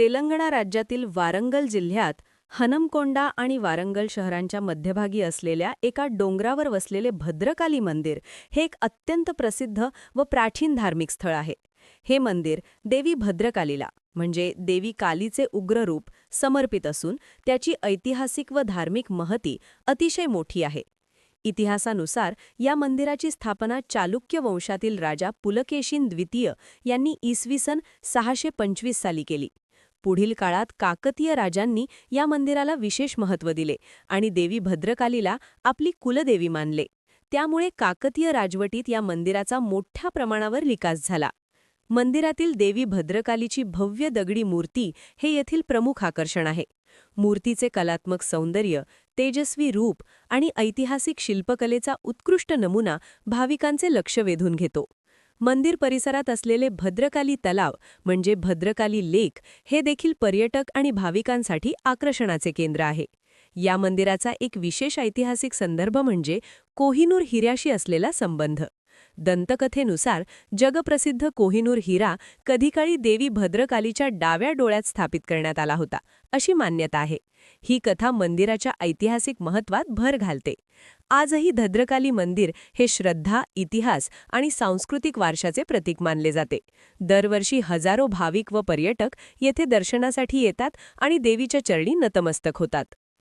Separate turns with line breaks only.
तेलंगणा राज्यातील वारंगल जिल्ह्यात हनमकोंडा आणि वारंगल शहरांच्या मध्यभागी असलेल्या एका डोंगरावर वसलेले भद्रकाली मंदिर हे एक अत्यंत प्रसिद्ध व प्राचीन धार्मिक स्थळ आहे. हे मंदिर देवी भद्रकालीला म्हणजे देवी कालीचे उग्र रूप समर्पित असून त्याची ऐतिहासिक व धार्मिक महती अतिशय मोठी आहे. इतिहासानुसार या मंदिराची स्थापना चालुक्य वंशातील राजा पुलकेशीन द्वितीय यांनी इसवी सन सहाशे पंचवीस साली केली. पुढील काळात काकतीय राजांनी या मंदिराला विशेष महत्त्व दिले आणि देवी भद्रकालीला आपली कुलदेवी मानले. त्यामुळे काकतीय राजवटीत या मंदिराचा मोठ्या प्रमाणावर विकास झाला. मंदिरातील देवी भद्रकालीची भव्य दगडी मूर्ती हे येथील प्रमुख आकर्षण आहे. मूर्तीचे कलात्मक सौंदर्य तेजस्वी रूप आणि ऐतिहासिक शिल्पकलेचा उत्कृष्ट नमुना भाविकांचे लक्ष वेधून घेतो. मंदिर परिसरात असलेले भद्रकाली तलाव म्हणजे भद्रकाली लेक हे देखील पर्यटक आणि भाविकांसाठी आकर्षणाचे केंद्र आहे. या मंदिराचा एक विशेष ऐतिहासिक संदर्भ म्हणजे कोहिनूर हिऱ्याशी असलेला संबंध. दंतकथेनुसार जगप्रसिद्ध कोहिनूर हिरा कधीकाळी देवी भद्रकालीच्या डाव्या डोळ्यात स्थापित करण्यात आला होता अशी मान्यता आहे. ही कथा मंदिराच्या ऐतिहासिक महत्वात भर घालते. आजही भद्रकाली मंदिर हे श्रद्धा इतिहास आणि सांस्कृतिक वारशाचे प्रतीक मानले जाते. दरवर्षी हजारो भाविक व पर्यटक येथे दर्शनासाठी येतात आणि देवीच्या चरणी नतमस्तक होतात.